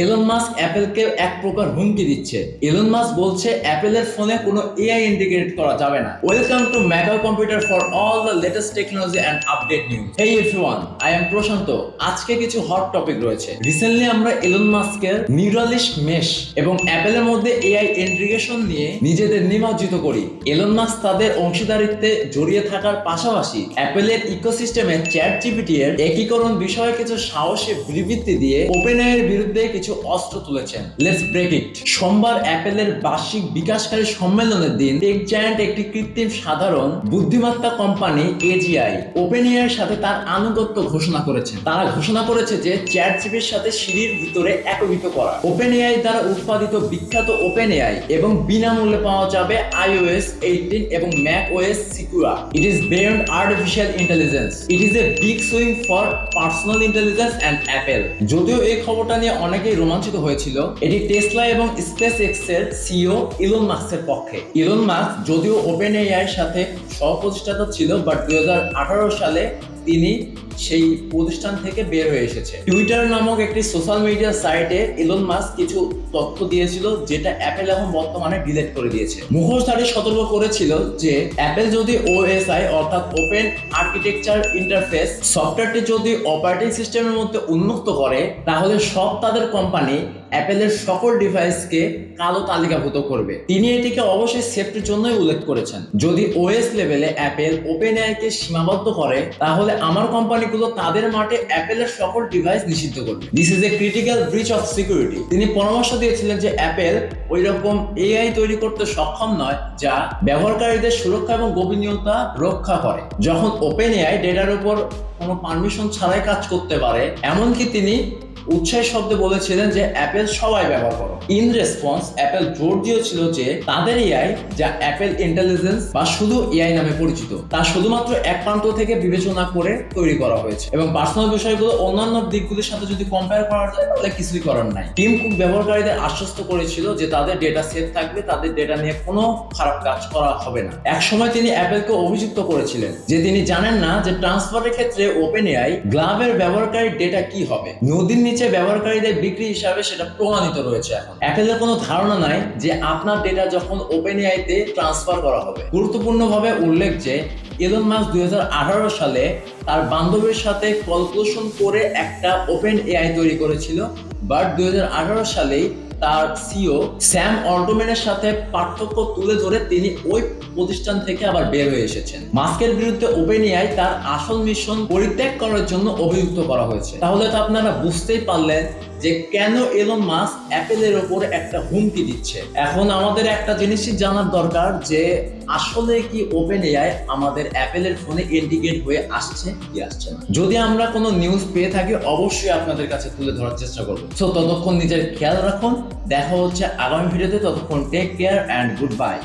Elon Musk অ্যাপেলকে এক প্রকার হুমকি দিচ্ছে। এলন মাস্ক বলছে অ্যাপেলের ফোনে কোনো এআই ইন্টিগ্রেট করা যাবে না। Welcome to Mackal computer for all the latest technology and update news hey everyone I am Prashant আজকে কিছু হট টপিক রয়েছে। রিসেন্টলি আমরা এলন মাস্কের নিউরালিশ মেশ এবং অ্যাপেলের মধ্যে এআই ইন্টিগ্রেশন নিয়ে নিজেদের নিমজ্জিত করি। এলন মাস্ক তাদের অংশীদারিত্বে জড়িয়ে থাকার পাশাপাশি অ্যাপেলের ইকোসিস্টেমে চ্যাট জিপিটি এর একীকরণ বিষয়ে কিছু সাহসী বিবৃতি দিয়ে ওপেন এর বিরুদ্ধে কিছু অস্ত্র তুলেছেন। লেটস ব্রেক ইট সোমবার অ্যাপেলের বার্ষিক বিকাশকারী সম্মেলনের দিন টেক জায়ান্ট একটি কৃত্রিম সাধারণ বুদ্ধিমত্তা কোম্পানি এজিআই ওপেন এর সাথে তার আনুগত্য ঘোষণা করেছে তারা ঘোষণা করেছে যে চ্যাট জিপির সাথে সিঁড়ির ভিতরে একীভূত করা। ওপেন এআই দ্বারা উৎপাদিত বিখ্যাত ওপেন এআই এবং বিনামূল্যে পাওয়া যাবে আইওএস এইটিন এবং Mac OS Sequoia. It is beyond artificial intelligence it is a big swing for personal intelligence and Apple যদিও এই খবরটা নিয়ে অনেকেই রোমাঞ্চিত হয়েছিল এটি টেসলা এবং স্পেস এক্সের সিও ইলন মাস্কের পক্ষে। ইলন মাস্ক যদিও ওপেন এআই সাথে সহ-প্রতিষ্ঠাতা ছিল, বাট দুই হাজার আঠারো সালে তিনি সেই প্রতিষ্ঠান থেকে বের হয়ে এসেছে। টুইটার নামক একটি সোশ্যাল মিডিয়া সাইটে ইলন মাস্ক কিছু তথ্য দিয়েছিল, যেটা অ্যাপেল এখন বর্তমানে ডিলিট করে দিয়েছে। মুখোশধারী সতর্ক করেছিল যে অ্যাপেল যদি ওএসআই অর্থাৎ ওপেন আর্কিটেকচার ইন্টারফেস সফটওয়্যারটি যদি অপারেটিং সিস্টেমের মধ্যে উন্মুক্ত করে, তাহলে সব তাদের কোম্পানি অ্যাপেলের সকল ডিভাইসকে কালো তালিকাভুক্ত করবে। তিনি এটিকে অবশ্যই সেফটির জন্যই উল্লেখ করেছেন। যদি ওএস লেভেলে অ্যাপেল ওপেন কে সীমাবদ্ধ করে, তাহলে আমার কোম্পানিগুলো তাদের মাঠে অ্যাপেলের সকল ডিভাইস নিষিদ্ধ করবে। This is a critical breach of security তিনি পরামর্শ দিয়েছিলেন যে অ্যাপেল ওই রকম এআই তৈরি করতে সক্ষম নয়, যা ব্যবহারকারীদের সুরক্ষা এবং গোপনীয়তা রক্ষা করে। যখন ওপেন এআই ডেটার উপর কোনো পারমিশন ছাড়াই কাজ করতে পারে, এমনকি তিনি উৎসাহের শব্দে বলেছিলেন যে অ্যাপেল সবাই ব্যবহার করো। ইন রেসপন্স, অ্যাপেল জোর দিয়েছিল যে তাদের এআই, যা অ্যাপেল ইন্টেলিজেন্স বা শুধু এআই নামে পরিচিত, তা শুধুমাত্র এক প্রান্ত থেকে বিবেচনা করে তৈরি করা হয়েছে। এবং পার্সোনাল বিষয়গুলো অন্যান্য দিকগুলির সাথে যদি কম্পেয়ার করা যায়, তাহলে কিছুই করার নাই। টিম কুক ব্যবহারকারীদের আশ্বস্ত করেছিল যে তাদের ডেটা সেফ থাকবে, তাদের ডেটা নিয়ে কোনো খারাপ কাজ করা হবে না। এক সময় তিনি অ্যাপেলকে অভিযুক্ত করেছিলেন, যে তিনি জানেন না যে ট্রান্সফারের ক্ষেত্রে ওপেন এআই গ্লাভের ব্যবহারকারীর ডেটা কি হবে। নদীর নিচে ব্যবহারকারীদের বিক্রি হিসাবে সেটা প্রমাণিত রয়েছে এখন। অ্যাপেলের কোনো ধারণা নাই যে আপনার ডেটা যখন ওপেন এআইতে ট্রান্সফার করা হবে। গুরুত্বপূর্ণভাবে উল্লেখ যে এলন মাস দুই হাজার আঠারো সালে তার বান্ধবীর সাথে কলকুলেশন করে একটা ওপেন এআই তৈরি করেছিল বাট দুই হাজার আঠারো সালেই তার সিও স্যাম অল্টোম্যানের সাথে পার্থক্য তুলে ধরে তিনি ওই প্রতিষ্ঠান থেকে আবার বের হয়ে এসেছেন। মাস্কের বিরুদ্ধে ওপেন এআই তার আসল মিশন পরিত্যাগ করার জন্য অভিযুক্ত করা হয়েছে। তাহলে তো আপনারা বুঝতেই পারলেন যে কেন এলন মাস্ক অ্যাপেলের ওপর একটা হুমকি দিচ্ছে? এখন আমাদের একটা জিনিসই জানার দরকার যে, আসলে কি ওপেন এআই আমাদের অ্যাপেলের ফোনে ইন্টিগ্রেট হয়ে আসছে কি আসছে না? যদি আমরা কোনো নিউজ পেয়ে থাকি, অবশ্যই আপনাদের কাছে তুলে ধরার চেষ্টা করব। সো ততক্ষণ নিজের খেয়াল রাখুন। দেখা হচ্ছে আগামী ভিডিওতে ততক্ষণ take care and good bye